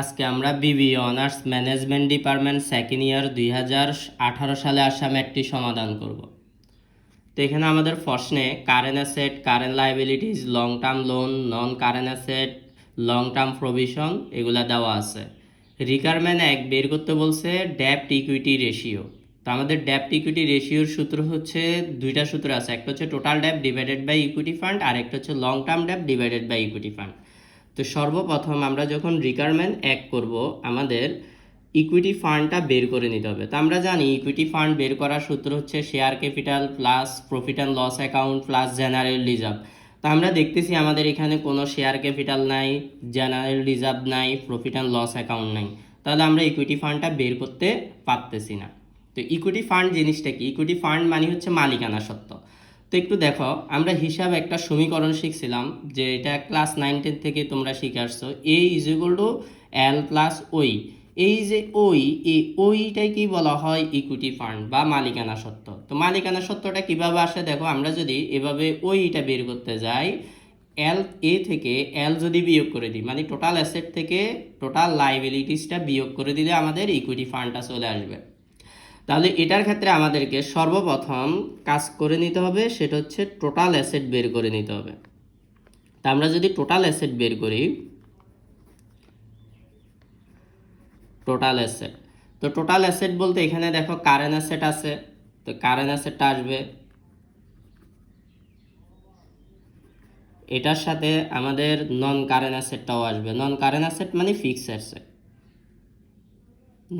আজকে আমরা B B honours management department second year দুই হাজার আঠারো সালে আসা ম্যাটটি সমাধান করব। তো এখানে আমাদের প্রশ্নে current asset current liabilities long term loan non current asset long term provision এগুলা দেওয়া আছে। রিকারম্যান এক, বের করতে বলছে ড্যাপ্ট ইকুইটি রেশিও তো আমাদের ড্যাপ্ট ইকুইটি রেশিওর সূত্র হচ্ছে দুইটা সূত্র আছে, একটা হচ্ছে total debt divided by equity fund আর একটা হচ্ছে long term debt divided by equity fund তো সর্বপ্রথম আমরা যখন রিকারমেন্ট এক করব, আমাদের ইকুইটি ফান্ডটা বের করে নিতে হবে। তো আমরা জানি ইকুইটি ফান্ড বের করার সূত্র হচ্ছে share capital plus profit and loss account plus general reserve তো আমরা দেখতেছি আমাদের এখানে কোনো শেয়ার ক্যাপিটাল নাই জেনারেল রিজার্ভ নাই প্রফিট অ্যান্ড লস অ্যাকাউন্ট নাই। তাহলে আমরা ইকুইটি ফান্ডটা বের করতে পারতেছি না। তো ইকুইটি ফান্ড জিনিসটা কি? ইকুইটি ফান্ড মানে হচ্ছে মালিকানা সত্ত্ব। তো একটু দেখো, আমরা হিসাব একটা সমীকরণ শিখছিলাম যে এটা ক্লাস নাইন টেন থেকে তোমরা শিখে আসছো। A is equal to L plus ওই এই যে ওই এই ওইটাই কি বলা হয়? ইকুইটি ফান্ড বা মালিকানা সত্ত্ব তো মালিকানা সত্ত্বটা কীভাবে আসে? দেখো, আমরা যদি এভাবে ওইটা বের করতে যাই এল এ থেকে এল যদি বিয়োগ করে দিই মানে টোটাল অ্যাসেট থেকে টোটাল লাইবিলিটিসটা বিয়োগ করে দিলে আমাদের ইকুইটি ফান্ডটা চলে আসবে। তাহলে এটার ক্ষেত্রে আমাদেরকে সর্বপ্রথম কাজ করে নিতে হবে, সেটা হচ্ছে টোটাল অ্যাসেট বের করে নিতে হবে। তা আমরা যদি টোটাল অ্যাসেট বের করি টোটাল অ্যাসেট তো টোটাল অ্যাসেট বলতে এখানে দেখো কারেন্ট অ্যাসেট আছে, তো কারেন্ট অ্যাসেটটা আসবে। এটার সাথে আমাদের নন কারেন্ট অ্যাসেটটাও আসবে। নন কারেন্ট অ্যাসেট মানে fixed asset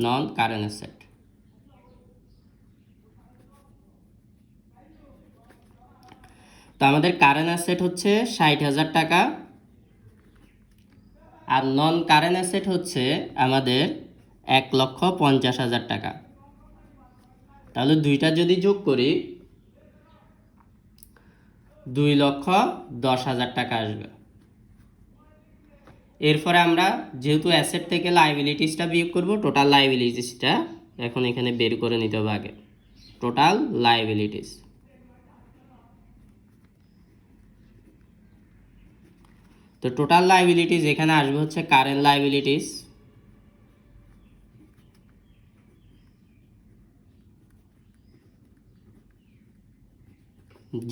non current asset তো আমাদের কারেন্ট অ্যাসেট হচ্ছে ষাট হাজার টাকা। আর নন কারেন্ট অ্যাসেট হচ্ছে আমাদের এক লক্ষ পঞ্চাশ হাজার টাকা। তাহলে দুইটা যদি যোগ করি, দুই লক্ষ দশ হাজার টাকা আসবে। এরপরে আমরা যেহেতু অ্যাসেট থেকে লাইবিলিটিসটা বিয়োগ করব টোটাল লাইবিলিটিসটা এখন এখানে বের করে নিতে হবে আগে। টোটাল লাইবিলিটিস তো টোটাল লাইবিলিটিস এখানে আসবে হচ্ছে কারেন্ট লাইবিলিটিস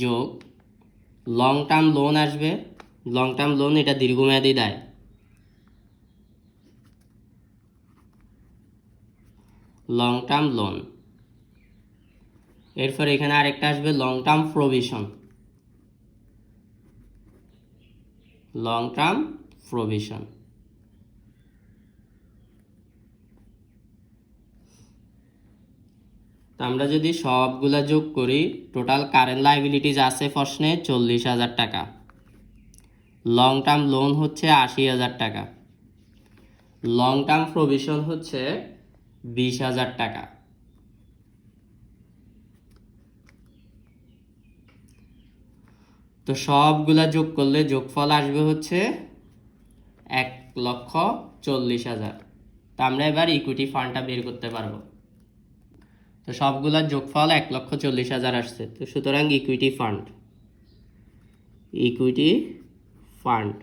যোগ লং টার্ম লোন আসবে। লং টার্ম লোন এটা দীর্ঘমেয়াদী দেয়। লং টার্ম লোন এরপর এখানে আরেকটা আসবে long term provision long term provision আমরা যদি সবগুলা যোগ করি টোটাল কারেন্ট লাইবিলিটিজ আছে প্রশ্নে চল্লিশ হাজার টাকা। লং টার্ম লোন হচ্ছে আশি হাজার টাকা। লং টার্ম প্রভিশন হচ্ছে বিশ হাজার টাকা। তো সবগুলা যোগ করলে যোগফল আসবে হচ্ছে এক লক্ষ চল্লিশ হাজার। তো আমরা এবার ইকুইটি ফান্ডটা বের করতে পারব। তো সবগুলার যোগফল এক লক্ষ চল্লিশ হাজার আসছে। তো সুতরাং ইকুইটি ফান্ড ইকুইটি ফান্ড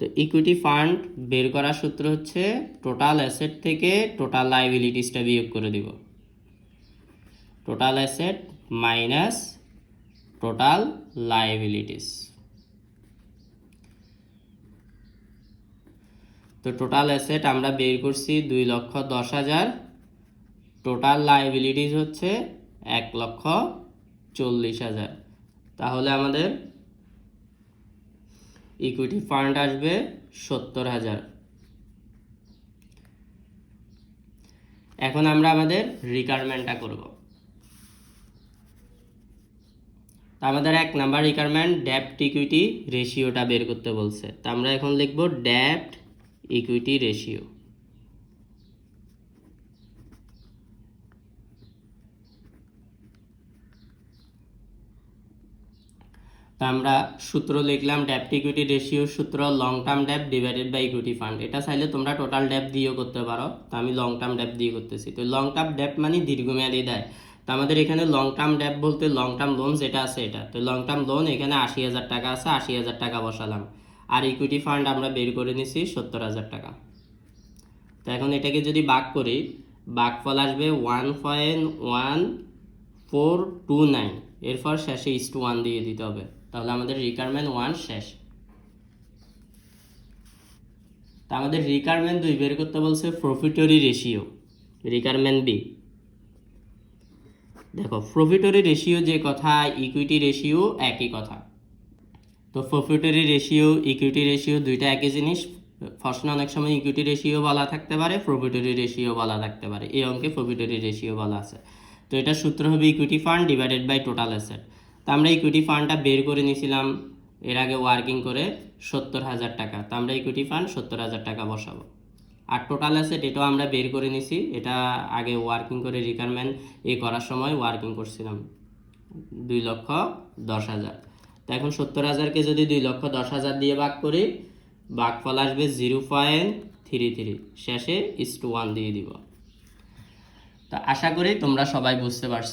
তো ইকুইটি ফান্ড বের করার সূত্র হচ্ছে টোটাল অ্যাসেট থেকে টোটাল লাইবিলিটিসটা বিয়োগ করে দিব। Total asset minus total liabilities তো টোটাল অ্যাসেট আমরা বের করছি দুই লক্ষ দশ হাজার। টোটাল লাইবিলিটিস হচ্ছে এক লক্ষ চল্লিশ হাজার। তাহলে আমাদের ইকুইটি ফান্ড আসবে সত্তর হাজার। এখন আমরা আমাদের রিকোয়ারমেন্টটা করব। আমাদের এক নাম্বার রিকোয়ারমেন্ট ড্যাপ্ট ইকুইটি রেশিওটা বের করতে বলছে। তো আমরা এখন লিখব ড্যাপ্ট ইকুইটি রেশিও তা আমরা সূত্র লিখলাম ড্যাপ্ট ইকুইটি রেশিও সূত্র long term debt divided by equity fund এটা চাইলে তোমরা টোটাল ড্যাপ দিয়েও করতে পারো। তো আমি লং টার্ম ড্যাপ দিয়ে করতেছি। তো লং টার্ম ড্যাপ মানে দীর্ঘমেয়াদী দেয়। তো আমাদের এখানে লং টার্ম ড্যাপ বলতে লং টার্ম লোন যেটা আছে এটা। তো লং টার্ম লোন এখানে আশি হাজার টাকা আছে, আশি হাজার টাকা বসালাম। আর ইকুইটি ফান্ড আমরা বের করে নিছি সত্তর হাজার টাকা। তো এখন এটাকে যদি বাক করি, বাকফল আসবে one point one four two nine এরপর শেষে ইস্ট ওয়ান দিয়ে দিতে হবে। তাহলে আমাদের রিকোয়ারমেন্ট ওয়ান শেষ। তা আমাদের রিকোয়ারমেন্ট দুই বের করতে বলছে প্রফিটরি রেশিও রিকোয়ারমেন্ট বি দেখো প্রফিটরি রেশিও যে কথা ইকুইটি রেশিও একই কথা। তো প্রফিটরি রেশিও ইকুইটি রেশিও দুইটা একই জিনিস। ফার্স্টে অনেক সময় ইকুইটি রেশিও বলা থাকতে পারে প্রফিটরি রেশিও বলা থাকতে পারে। এই অঙ্কে প্রফিটরি রেশিও বলা আছে। তো এটা সূত্র হবে equity fund divided by total asset তো আমরা ইকুইটি ফান্ডটা বের করে নিয়েছিলাম এর আগে ওয়ার্কিং করে সত্তর হাজার টাকা। তো আমরা ইকুইটি ফান্ড সত্তর হাজার টাকা বসাবো। আর টোটাল অ্যাসেট এটাও আমরা বের করে নিছি। এটা আগে ওয়ার্কিং করে রিকোয়ারমেন্ট এ করার সময় ওয়ার্কিং করছিলাম। দুই লক্ষ দশ হাজার। তো এখন সত্তর হাজারকে যদি দুই লক্ষ দশ হাজার দিয়ে ভাগ করি ভাগফল আসবে জিরো পয়েন্ট থ্রি থ্রি শেষে ইস্ট ওয়ান দিয়ে দিব। তো আশা করি তোমরা সবাই বুঝতে পারছ।